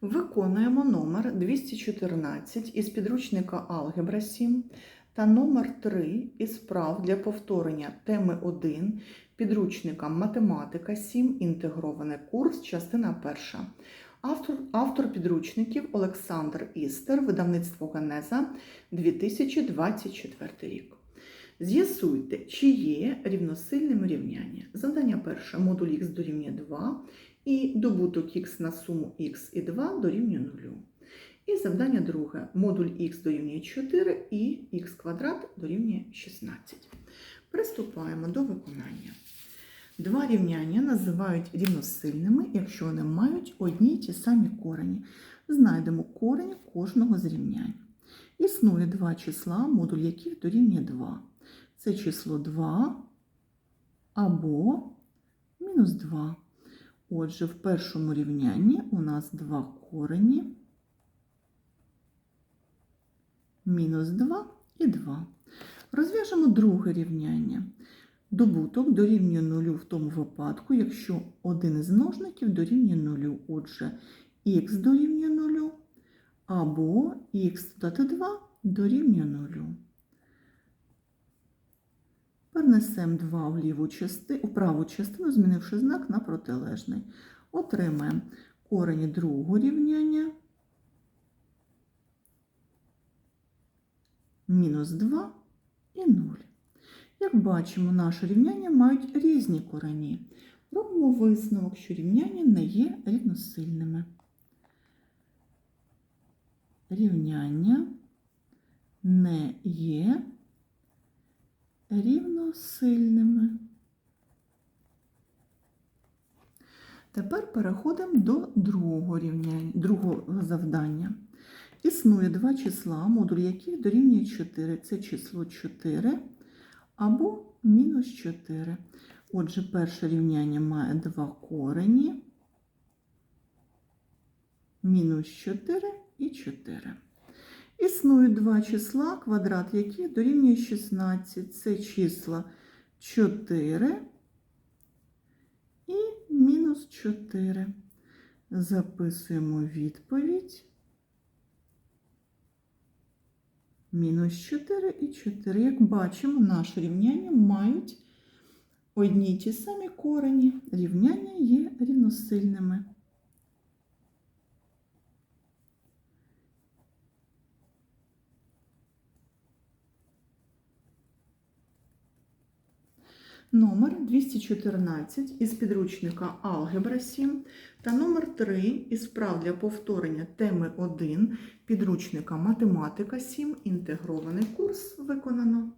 Виконуємо номер 214 із підручника Алгебра 7 та номер 3 із прав для повторення теми 1 підручника Математика 7. Інтегрований курс, частина 1. Автор, автор підручників Олександр Істер, видавництво Генеза 2024 рік. З'ясуйте, чи є рівносильним рівняння. Завдання перше. Модуль х дорівнює 2 і добуток х на суму х і 2 дорівнює 0. І завдання друге. Модуль х дорівнює 4 і х квадрат дорівнює 16. Приступаємо до виконання. Два рівняння називають рівносильними, якщо вони мають одні й ті самі корені. Знайдемо корень кожного з рівнянь. Існує два числа, модуль яких дорівнює 2. Це число 2 або мінус 2. Отже, в першому рівнянні у нас два корені, мінус 2 і 2. Розв'яжемо друге рівняння. Добуток дорівнює 0 в тому випадку, якщо один із множників дорівнює 0. Отже, х дорівнює 0 або х додати 2 дорівнює 0. Перенесемо 2 в, ліву части, у праву частину, змінивши знак на протилежний. Отримаємо корені другого рівняння мінус 2 і 0. Як бачимо, наші рівняння мають різні корені. Робимо висновок, що рівняння не є рівносильними. Рівняння не є рівносильними. Тепер переходимо до другого рівняння, другого завдання. Існує два числа, модуль яких дорівнює 4. Це число 4 або мінус 4. Отже, перше рівняння має два корені, мінус 4 і 4. Існують два числа, квадрат яких дорівнює 16. Це числа 4 і мінус 4. Записуємо відповідь. Мінус 4 і 4. Як бачимо, наші рівняння мають одні й ті самі корені. Рівняння є рівносильними. Номер 214 із підручника Алгебра 7 та номер 3 із прав для повторення теми 1 підручника Математика 7. Інтегрований курс виконано.